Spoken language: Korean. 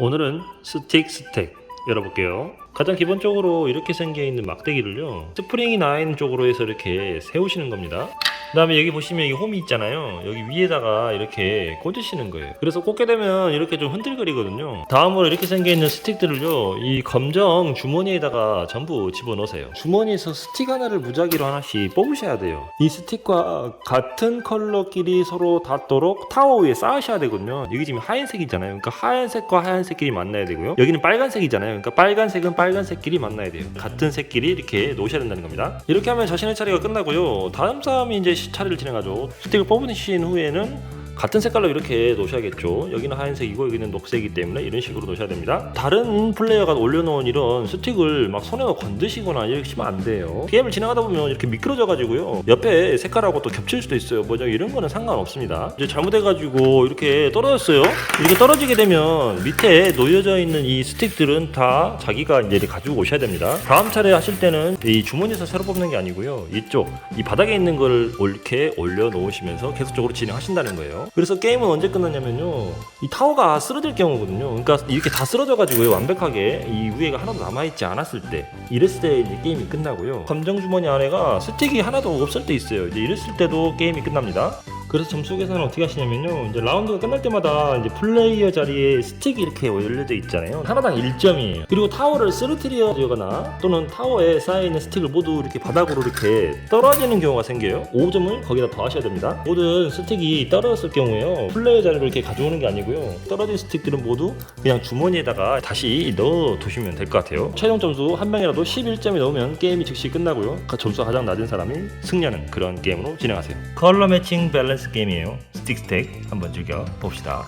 오늘은 스틱 스택 열어볼게요. 가장 기본적으로 이렇게 생겨 있는 막대기를요 스프링이 나 있는 쪽으로 해서 이렇게 세우시는 겁니다. 그다음에 여기 보시면 여기 홈이 있잖아요. 여기 위에다가 이렇게 꽂으시는 거예요. 그래서 꽂게 되면 이렇게 좀 흔들거리거든요. 다음으로 이렇게 생겨 있는 스틱들을요 이 검정 주머니에다가 전부 집어넣으세요. 주머니에서 스틱 하나를 무작위로 하나씩 뽑으셔야 돼요. 이 스틱과 같은 컬러끼리 서로 닿도록 타워 위에 쌓으셔야 되거든요. 여기 지금 하얀색이잖아요. 그러니까 하얀색과 하얀색끼리 만나야 되고요. 여기는 빨간색이잖아요. 그러니까 빨간색은 빨간색끼리 만나야 돼요. 같은 색끼리 이렇게 놓으셔야 된다는 겁니다. 이렇게 하면 자신의 차례가 끝나고요. 다음 사람이 이제 시- 차례를 진행하죠. 스틱을 뽑으신 후에는 같은 색깔로 이렇게 놓으셔야겠죠. 여기는 하얀색이고 여기는 녹색이기 때문에 이런 식으로 놓으셔야 됩니다. 다른 플레이어가 올려놓은 이런 스틱을 막 손에 건드시거나 이러시면 안 돼요. 게임을 진행하다 보면 이렇게 미끄러져 가지고요. 옆에 색깔하고 또 겹칠 수도 있어요. 뭐죠? 이런 거는 상관없습니다. 이제 잘못해가지고 이렇게 떨어졌어요. 이렇게 떨어지게 되면 밑에 놓여져 있는 이 스틱들은 다 자기가 이제 가지고 오셔야 됩니다. 다음 차례 하실 때는 이 주머니에서 새로 뽑는 게 아니고요. 이쪽 이 바닥에 있는 걸 이렇게 올려 놓으시면서 계속적으로 진행하신다는 거예요. 그래서 게임은 언제 끝났냐면요. 이 타워가 쓰러질 경우거든요. 그러니까 이렇게 다 쓰러져 가지고 완벽하게 이 위에가 하나도 남아 있지 않았을 때 이랬을 때 이제 게임이 끝나고요. 감정 주머니 안에가 스틱이 하나도 없을 때 있어요. 이제 이랬을 때도 게임이 끝납니다. 그래서 점수 계산은 어떻게 하시냐면요. 이제 라운드가 끝날 때마다 이제 플레이어 자리에 스틱이 이렇게 열려져 있잖아요. 하나당 1점이에요. 그리고 타워를 쓰러뜨리거나 또는 타워에 쌓여있는 스틱을 모두 이렇게 바닥으로 이렇게 떨어지는 경우가 생겨요. 5점을 거기다 더 하셔야 됩니다. 모든 스틱이 떨어졌을 경우에요. 플레이어 자리를 이렇게 가져오는 게 아니고요. 떨어진 스틱들은 모두 그냥 주머니에다가 다시 넣어 두시면 될 것 같아요. 최종 점수 한 명이라도 11점이 넘으면 게임이 즉시 끝나고요. 그 점수가 가장 낮은 사람이 승리하는 그런 게임으로 진행하세요. 컬러 매칭 밸런스 게임이에요. 스틱 스택 한번 즐겨 봅시다.